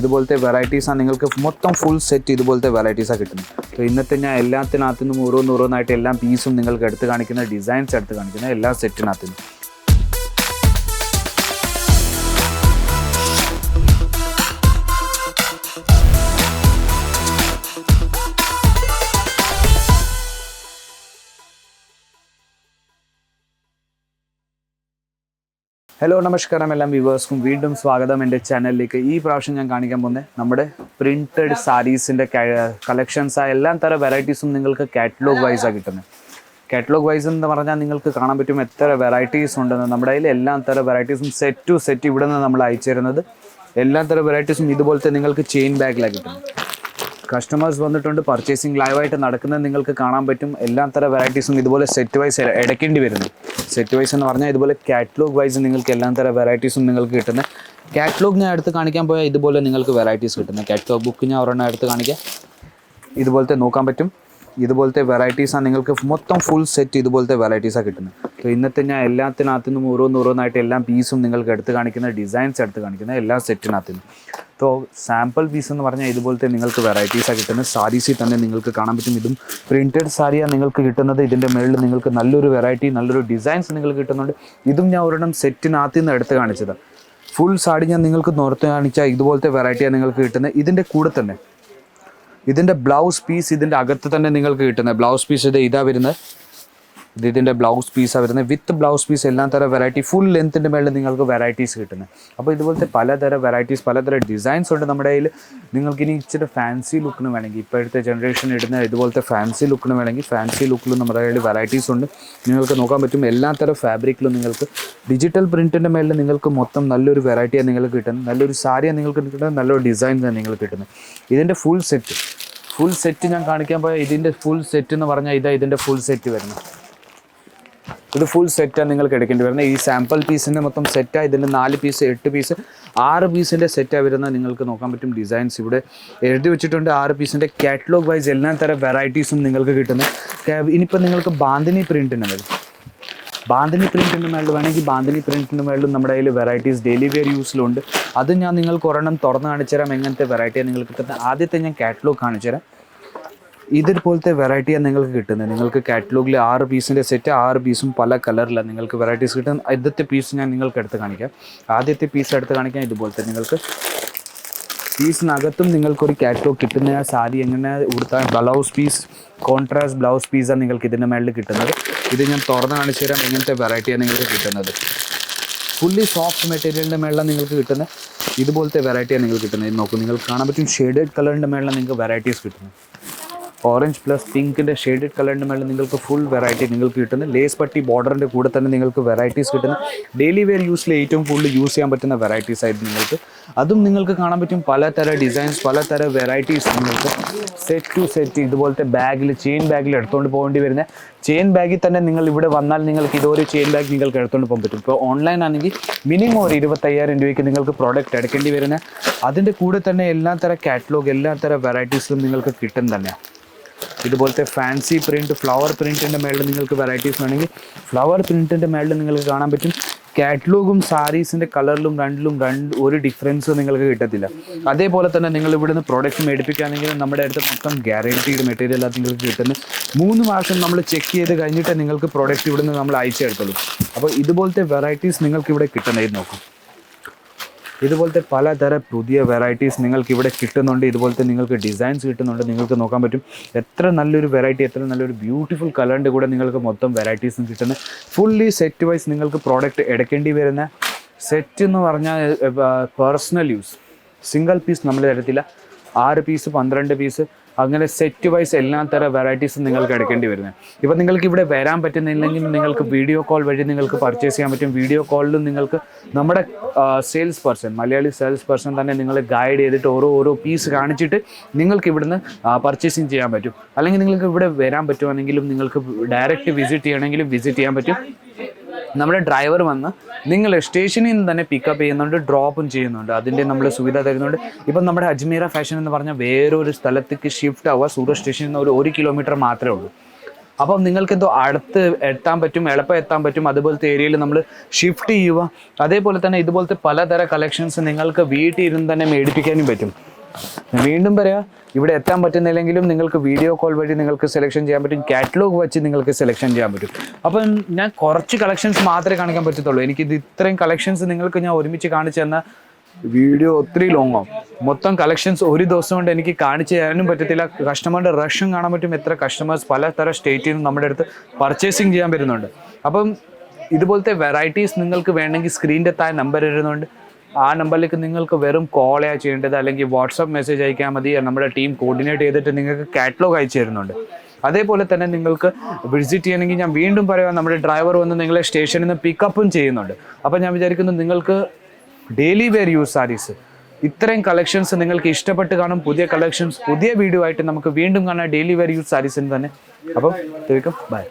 ഇതുപോലത്തെ വെറൈറ്റീസാണ് നിങ്ങൾക്ക് മൊത്തം ഫുൾ സെറ്റ് ഇതുപോലത്തെ വെറൈറ്റീസാണ് കിട്ടുന്നത്. അപ്പോൾ ഇന്നത്തെ ഞാൻ എല്ലാത്തിനകത്തു നിന്നും ഓരോന്ന് ഓരോന്നായിട്ട് എല്ലാം പീസും നിങ്ങൾക്ക് എടുത്ത് കാണിക്കുന്ന ഡിസൈൻസ് എടുത്ത് കാണിക്കുന്ന എല്ലാ സെറ്റിനകത്തു ഹലോ നമസ്കാരം എല്ലാം വ്യൂവേഴ്സ്ക്കും. വീണ്ടും സ്വാഗതം എന്റെ ചാനലിലേക്ക്. ഈ പ്രാവശ്യം ഞാൻ കാണിക്കാൻ പോകുന്നത് നമ്മുടെ പ്രിന്റഡ് സാരീസിന്റെ കളക്ഷൻസ് എല്ലാ തരം വെറൈറ്റീസും നിങ്ങൾക്ക് കാറ്റലോഗ് വൈസാണ് കിട്ടുന്നത് കാറ്റലോഗ് വൈസ് എന്ന് പറഞ്ഞാൽ നിങ്ങൾക്ക് കാണാൻ പറ്റും എത്ര വെറൈറ്റീസ് ഉണ്ടെന്ന്. നമ്മുടെ കയ്യിൽ എല്ലാ തരം വെറൈറ്റീസും സെറ്റ് ടു സെറ്റ് ഇവിടെ നിന്ന് നമ്മൾ അയച്ചു തരുന്നത്. എല്ലാ തരം വെറൈറ്റീസും ഇതുപോലത്തെ നിങ്ങൾക്ക് ചെയിൻ ബാഗിലാണ് കിട്ടുന്നത് കസ്റ്റമേഴ്സ് വന്നിട്ടുണ്ട്. പർച്ചേസിങ് ലൈവായിട്ട് നടക്കുന്നത് നിങ്ങൾക്ക് കാണാൻ പറ്റും. എല്ലാ തരം വെറൈറ്റീസും ഇതുപോലെ സെറ്റ് വൈസ് എടുക്കേണ്ടി വരുന്നു. സെറ്റ് വൈസ് എന്ന് പറഞ്ഞാൽ ഇതുപോലെ കാറ്റലോഗ് വൈസ് നിങ്ങൾക്ക് എല്ലാ തരം വെറൈറ്റീസും നിങ്ങൾക്ക് കിട്ടുന്ന. കാറ്റലോഗ് ഞാൻ എടുത്ത് കാണിക്കാൻ പോയാൽ ഇതുപോലെ നിങ്ങൾക്ക് വെറൈറ്റീസ് കിട്ടുന്നത് കാറ്റലോഗ് ബുക്ക് ഞാൻ ഒരെണ്ണം എടുത്ത് കാണിക്കാം. ഇതുപോലത്തെ നോക്കാൻ പറ്റും. ഇതുപോലത്തെ വെറൈറ്റീസാണ് നിങ്ങൾക്ക് മൊത്തം ഫുൾ സെറ്റ് ഇതുപോലത്തെ വെറൈറ്റീസാണ് കിട്ടുന്നത്. അപ്പോൾ ഇന്നത്തെ ഞാൻ എല്ലാത്തിനകത്തു നിന്നും ഓരോന്ന് ഓരോന്നായിട്ട് എല്ലാ പീസും നിങ്ങൾക്ക് എടുത്ത് കാണിക്കുന്ന ഡിസൈൻസ് എടുത്ത് കാണിക്കുന്ന എല്ലാ സെറ്റിനകത്തു നിന്നും. അപ്പോൾ സാമ്പിൾ പീസ് എന്ന് പറഞ്ഞാൽ ഇതുപോലത്തെ നിങ്ങൾക്ക് വെറൈറ്റീസാണ് കിട്ടുന്നത്. സാരീസിൽ തന്നെ നിങ്ങൾക്ക് കാണാൻ പറ്റും. ഇതും പ്രിന്റഡ് സാരിയാണ് നിങ്ങൾക്ക് കിട്ടുന്നത്. ഇതിന്റെ മുകളിൽ നിങ്ങൾക്ക് നല്ലൊരു വെറൈറ്റി നല്ലൊരു ഡിസൈൻസ് നിങ്ങൾക്ക് കിട്ടുന്നുണ്ട്. ഇതും ഞാൻ ഒരെണ്ണം സെറ്റിനകത്ത് നിന്ന് എടുത്ത് കാണിച്ചതാണ് ഫുൾ സാരി ഞാൻ നിങ്ങൾക്ക് നോർത്ത് കാണിച്ചാൽ ഇതുപോലത്തെ വെറൈറ്റിയാണ് നിങ്ങൾക്ക് കിട്ടുന്നത്. ഇതിന്റെ കൂടെ തന്നെ ഇതിന്റെ ബ്ലൗസ് പീസ് ഇതിന്റെ അകത്ത് തന്നെ നിങ്ങൾക്ക് കിട്ടുന്നത്. ബ്ലൗസ് പീസ് ഇത് ഇതാ വരുന്നത്. ഇത് ഇതിന്റെ ബ്ലൗസ് പീസാണ് വരുന്നത്. വിത്ത് ബ്ലൗസ് പീസ് എല്ലാ തരം വെറൈറ്റി ഫുൾ ലെങ്ത്തിന്റെ മേളിൽ നിങ്ങൾക്ക് വെറൈറ്റീസ് കിട്ടുന്നത്. അപ്പോൾ ഇതുപോലത്തെ പലതരം വെറൈറ്റീസ് പലതരം ഡിസൈൻസ് ഉണ്ട് നമ്മുടെ കയ്യിൽ നിങ്ങൾക്ക് ഇനി ഇച്ചിരി ഫാൻസി ലുക്കിന് വേണമെങ്കിൽ ഇപ്പോഴത്തെ ജനറേഷൻ ഇടുന്ന ഇതുപോലത്തെ ഫാൻസി ലുക്കിന് വേണമെങ്കിൽ ഫാൻസി ലുക്കിലും നമ്മുടെ കയ്യിൽ വെറൈറ്റീസ് ഉണ്ട്. നിങ്ങൾക്ക് നോക്കാൻ പറ്റും എല്ലാ തരം ഫാബ്രിക്കിലും നിങ്ങൾക്ക് ഡിജിറ്റൽ പ്രിന്റിന്റെ മേളിൽ നിങ്ങൾക്ക് മൊത്തം നല്ലൊരു വെറൈറ്റിയാണ് നിങ്ങൾക്ക് കിട്ടുന്നത്. നല്ലൊരു സാരിയാണ് നിങ്ങൾക്ക് കിട്ടുന്നത്. നല്ലൊരു ഡിസൈൻ നിങ്ങൾക്ക് കിട്ടുന്നത്. ഇതിന്റെ ഫുൾ സെറ്റ് ഫുൾ സെറ്റ് ഞാൻ കാണിക്കാൻ പോയാൽ ഇതിന്റെ ഫുൾ സെറ്റ് എന്ന് പറഞ്ഞാൽ ഇതാ ഇതിന്റെ ഫുൾ സെറ്റ് വരുന്നത്. ഇത് ഫുൾ സെറ്റാണ് നിങ്ങൾക്ക് എടുക്കേണ്ടി വരുന്നത്. ഈ സാമ്പിൾ പീസിന്റെ മൊത്തം സെറ്റാണ് ഇതിന്റെ നാല് പീസ് എട്ട് പീസ് ആറ് പീസിന്റെ സെറ്റാണ് വരുന്നത് നിങ്ങൾക്ക് നോക്കാൻ പറ്റും ഡിസൈൻസ് ഇവിടെ. എഴുതി വെച്ചിട്ടുണ്ട് ആറ് പീസിന്റെ കാറ്റലോഗ് വൈസ് എല്ലാ തരം വെറൈറ്റീസും നിങ്ങൾക്ക് കിട്ടുന്നത് ഇനിയിപ്പോൾ നിങ്ങൾക്ക് ബാന്തിനി പ്രിന്റിന് വരും ബാന്തിനി പ്രിന്റിന്റെ മേളിൽ വേണമെങ്കിൽ ബാന്തിനി പ്രിന്റിന്റെ മേളിലും നമ്മുടെ കയ്യിൽ വെറൈറ്റീസ് ഡെയിലി വെയർ യൂസിലുണ്ട് അത് ഞാൻ നിങ്ങൾക്ക് ഒരെണ്ണം തുറന്ന് കാണിച്ചു തരാം എങ്ങനത്തെ വെറൈറ്റിയാണ് നിങ്ങൾക്ക് കിട്ടുന്നത്. ആദ്യത്തെ ഞാൻ കാറ്റലോഗ് കാണിച്ചു തരാം ഇതുപോലത്തെ വെറൈറ്റിയാണ് നിങ്ങൾക്ക് കിട്ടുന്നത്. നിങ്ങൾക്ക് കാറ്റലോഗിൽ ആറ് പീസിന്റെ സെറ്റ് ആറ് പീസും പല കളറിലാണ് നിങ്ങൾക്ക് വെറൈറ്റീസ് കിട്ടുന്ന ആദ്യത്തെ പീസ് ഞാൻ നിങ്ങൾക്ക് എടുത്ത് കാണിക്കാം. ആദ്യത്തെ പീസ് എടുത്ത് കാണിക്കാം ഇതുപോലത്തെ നിങ്ങൾക്ക് പീസിനകത്തും നിങ്ങൾക്കൊരു കാറ്റലോഗ് കിട്ടുന്ന സാരി എങ്ങനെ ഉടുത്താൽ ബ്ലൗസ് പീസ് കോൺട്രാസ്റ്റ് ബ്ലൗസ് പീസാണ് നിങ്ങൾക്ക് ഇതിന്റെ മേളിൽ കിട്ടുന്നത്. ഇത് ഞാൻ തുറന്ന് കാണിച്ചു തരാം ഇങ്ങനത്തെ വെറൈറ്റിയാണ് നിങ്ങൾക്ക് കിട്ടുന്നത്. ഫുള്ളി സോഫ്റ്റ് മെറ്റീരിയലിന്റെ മേളിലാണ് നിങ്ങൾക്ക് കിട്ടുന്നത്. ഇതുപോലത്തെ വെറൈറ്റിയാണ് നിങ്ങൾക്ക് കിട്ടുന്നത്. നോക്കൂ നിങ്ങൾക്ക് കാണാൻ പറ്റും ഷെയ്ഡഡ് കളറിന്റെ മേളിലാണ് നിങ്ങൾക്ക് വെറൈറ്റീസ് കിട്ടുന്നത്. ഓറഞ്ച് പ്ലസ് പിങ്കിന്റെ ഷെയ്ഡഡ് കളറിന്റെ മേളിൽ നിങ്ങൾക്ക് ഫുൾ വെറൈറ്റി നിങ്ങൾക്ക് കിട്ടുന്നത് ലേസ് പട്ടി ബോർഡറിന്റെ കൂടെ തന്നെ നിങ്ങൾക്ക് വെറൈറ്റീസ് കിട്ടുന്ന ഡെയിലി വെയർ യൂസിൽ ഏറ്റവും കൂടുതൽ യൂസ് ചെയ്യാൻ പറ്റുന്ന വെറൈറ്റീസ് ആയിട്ട് നിങ്ങൾക്ക്. അതും നിങ്ങൾക്ക് കാണാൻ പറ്റും പലതര ഡിസൈൻസ് പലതര വെറൈറ്റീസ് നിങ്ങൾക്ക് സെറ്റ് ടു സെറ്റ് ഇതുപോലത്തെ ബാഗിൽ ചെയിൻ ബാഗിൽ എടുത്തുകൊണ്ട് പോകേണ്ടി വരുന്ന. ചെയിൻ ബാഗിൽ തന്നെ നിങ്ങൾ ഇവിടെ വന്നാൽ നിങ്ങൾക്ക് ഇതൊരു ചെയിൻ ബാഗ് നിങ്ങൾക്ക് എടുത്തുകൊണ്ട് പോകാൻ പറ്റും. ഇപ്പോൾ ഓൺലൈൻ ആണെങ്കിൽ മിനിമം ഒരു ഇരുപത്തയ്യായിരം രൂപയ്ക്ക് നിങ്ങൾക്ക് പ്രോഡക്റ്റ് എടുക്കേണ്ടി വരുന്ന. അതിന്റെ കൂടെ തന്നെ എല്ലാ തരം കാറ്റലോഗ് എല്ലാ തരം വെറൈറ്റീസും നിങ്ങൾക്ക് കിട്ടും തന്നെയാണ് ഇതുപോലത്തെ ഫാൻസി പ്രിന്റ് ഫ്ലവർ പ്രിന്റിന്റെ മേളിൽ നിങ്ങൾക്ക് വെറൈറ്റീസ് വേണമെങ്കിൽ ഫ്ലവർ പ്രിന്റിന്റെ മേളിൽ നിങ്ങൾക്ക് കാണാൻ പറ്റും. കാറ്റലോഗും സാരീസിന്റെ കളറിലും രണ്ടിലും രണ്ട് ഒരു ഡിഫറൻസ് നിങ്ങൾക്ക് കിട്ടത്തില്ല. അതേപോലെ തന്നെ നിങ്ങൾ ഇവിടുന്ന് പ്രോഡക്റ്റ് മേടിപ്പിക്കുകയാണെങ്കിൽ നമ്മുടെ അടുത്ത് മൊത്തം ഗ്യാരണ്ടീഡ് മെറ്റീരിയൽ അത് നിങ്ങൾക്ക് കിട്ടുന്നത് മൂന്ന് മാസം നമ്മൾ ചെക്ക് ചെയ്ത് കഴിഞ്ഞിട്ട് നിങ്ങൾക്ക് പ്രോഡക്റ്റ് ഇവിടുന്ന് നമ്മൾ അയച്ചു അയച്ചെടുത്തുള്ളൂ. അപ്പോൾ ഇതുപോലത്തെ വെറൈറ്റീസ് നിങ്ങൾക്ക് ഇവിടെ കിട്ടുന്നതായി നോക്കും. ഇതുപോലത്തെ പലതരം പുതിയ വെറൈറ്റീസ് നിങ്ങൾക്ക് ഇവിടെ കിട്ടുന്നുണ്ട്. ഇതുപോലത്തെ നിങ്ങൾക്ക് ഡിസൈൻസ് കിട്ടുന്നുണ്ട്. നിങ്ങൾക്ക് നോക്കാൻ പറ്റും. എത്ര നല്ലൊരു വെറൈറ്റി എത്ര നല്ലൊരു ബ്യൂട്ടിഫുൾ കളറിന്റെ കൂടെ നിങ്ങൾക്ക് മൊത്തം വെറൈറ്റീസും കിട്ടുന്നത് ഫുള്ളി സെറ്റ് വൈസ് നിങ്ങൾക്ക് പ്രോഡക്റ്റ് എടുക്കേണ്ടി വരുന്ന സെറ്റ് എന്ന് പറഞ്ഞാൽ പേഴ്സണൽ യൂസ് സിംഗിൾ പീസ് നമ്മൾ തരത്തില്ല. ആറ് പീസ് പന്ത്രണ്ട് പീസ് അങ്ങനെ സെറ്റ് വൈസ് എല്ലാ തരം വെറൈറ്റീസും നിങ്ങൾക്ക് എടുക്കേണ്ടി വരുന്നത് ഇപ്പം നിങ്ങൾക്ക് ഇവിടെ വരാൻ പറ്റുന്നില്ലെങ്കിൽ നിങ്ങൾക്ക് വീഡിയോ കോൾ വഴി നിങ്ങൾക്ക് പർച്ചേസ് ചെയ്യാൻ പറ്റും. വീഡിയോ കോളിലും നിങ്ങൾക്ക് നമ്മുടെ sales person Malayali sales person തന്നെ നിങ്ങൾ ഗൈഡ് ചെയ്തിട്ട് ഓരോ ഓരോ പീസ് കാണിച്ചിട്ട് നിങ്ങൾക്ക് ഇവിടുന്ന് പർച്ചേസിങ് ചെയ്യാൻ പറ്റും. അല്ലെങ്കിൽ നിങ്ങൾക്ക് ഇവിടെ വരാൻ പറ്റുവാണെങ്കിലും നിങ്ങൾക്ക് ഡയറക്റ്റ് വിസിറ്റ് ചെയ്യണമെങ്കിലും വിസിറ്റ് ചെയ്യാൻ പറ്റും. നമ്മുടെ ഡ്രൈവർ വന്ന് നിങ്ങൾ സ്റ്റേഷനിൽ നിന്ന് തന്നെ പിക്കപ്പ് ചെയ്യുന്നുണ്ട് ഡ്രോപ്പും ചെയ്യുന്നുണ്ട്. അതിന്റെ നമ്മൾ സുവിധ തരുന്നുണ്ട്. ഇപ്പം നമ്മുടെ അജ്മീറ ഫാഷൻ എന്ന് പറഞ്ഞാൽ വേറൊരു സ്ഥലത്തേക്ക് ഷിഫ്റ്റ് ആവുക സൂറത്ത് സ്റ്റേഷനിൽ നിന്ന് ഒരു ഒരു കിലോമീറ്റർ മാത്രമേ ഉള്ളൂ. അപ്പം നിങ്ങൾക്ക് എന്തോ അടുത്ത് എത്താൻ പറ്റും എളുപ്പം എത്താൻ പറ്റും അതുപോലത്തെ ഏരിയയിൽ നമ്മൾ ഷിഫ്റ്റ് ചെയ്യുക. അതേപോലെ തന്നെ ഇതുപോലത്തെ പലതരം കളക്ഷൻസ് നിങ്ങൾക്ക് വീട്ടിൽ ഇരുന്ന് തന്നെ മേടിപ്പിക്കാനും പറ്റും. വീണ്ടും പറയാ ഇവിടെ എത്താൻ പറ്റുന്നില്ലെങ്കിലും നിങ്ങൾക്ക് വീഡിയോ കോൾ വഴി നിങ്ങൾക്ക് സെലക്ഷൻ ചെയ്യാൻ പറ്റും കാറ്റലോഗ് വെച്ച് നിങ്ങൾക്ക് സെലക്ഷൻ ചെയ്യാൻ പറ്റും. അപ്പം ഞാൻ കുറച്ച് കളക്ഷൻസ് മാത്രമേ കാണിക്കാൻ പറ്റത്തുള്ളൂ. എനിക്കിത് ഇത്രയും കളക്ഷൻസ് നിങ്ങൾക്ക് ഞാൻ ഒരുമിച്ച് കാണിച്ചു തന്ന വീഡിയോ ഒത്തിരി ലോങ് ആവും മൊത്തം കളക്ഷൻസ് ഒരു ദിവസം കൊണ്ട് എനിക്ക് കാണിച്ചു തരാനും പറ്റത്തില്ല. കസ്റ്റമറുടെ റഷും കാണാൻ പറ്റും. എത്ര കസ്റ്റമേഴ്സ് പലതരം സ്റ്റേറ്റിൽ നിന്ന് നമ്മുടെ അടുത്ത് പർച്ചേസിങ് ചെയ്യാൻ വരുന്നുണ്ട് അപ്പം ഇതുപോലത്തെ വെറൈറ്റീസ് നിങ്ങൾക്ക് വേണമെങ്കിൽ സ്ക്രീനിന്റെ താഴെ നമ്പർ വരുന്നുണ്ട് ആ നമ്പറിലേക്ക് നിങ്ങൾക്ക് വെറും കോൾ കോളാ ചെയ്യേണ്ടത് അല്ലെങ്കിൽ വാട്സപ്പ് മെസ്സേജ് അയക്കാൻ മതി. നമ്മുടെ ടീം കോർഡിനേറ്റ് ചെയ്തിട്ട് നിങ്ങൾക്ക് കാറ്റലോഗ് അയച്ചു തരുന്നുണ്ട്. അതേപോലെ തന്നെ നിങ്ങൾക്ക് വിസിറ്റ് ചെയ്യണമെങ്കിൽ ഞാൻ വീണ്ടും പറയാം നമ്മുടെ ഡ്രൈവർ വന്ന് നിങ്ങളെ സ്റ്റേഷനിൽ നിന്ന് പിക്കപ്പും ചെയ്യുന്നുണ്ട്. അപ്പോൾ ഞാൻ വിചാരിക്കുന്നു നിങ്ങൾക്ക് ഡെയിലി വെയർ യൂസ് സാരീസ് ഇത്രയും കളക്ഷൻസ് നിങ്ങൾക്ക് ഇഷ്ടപ്പെട്ട് കാണും. പുതിയ കളക്ഷൻസ് പുതിയ വീഡിയോ ആയിട്ട് നമുക്ക് വീണ്ടും കാണാം. ഡെയിലി വെയർ യൂസ് സാരീസിന് തന്നെ. അപ്പം ബൈ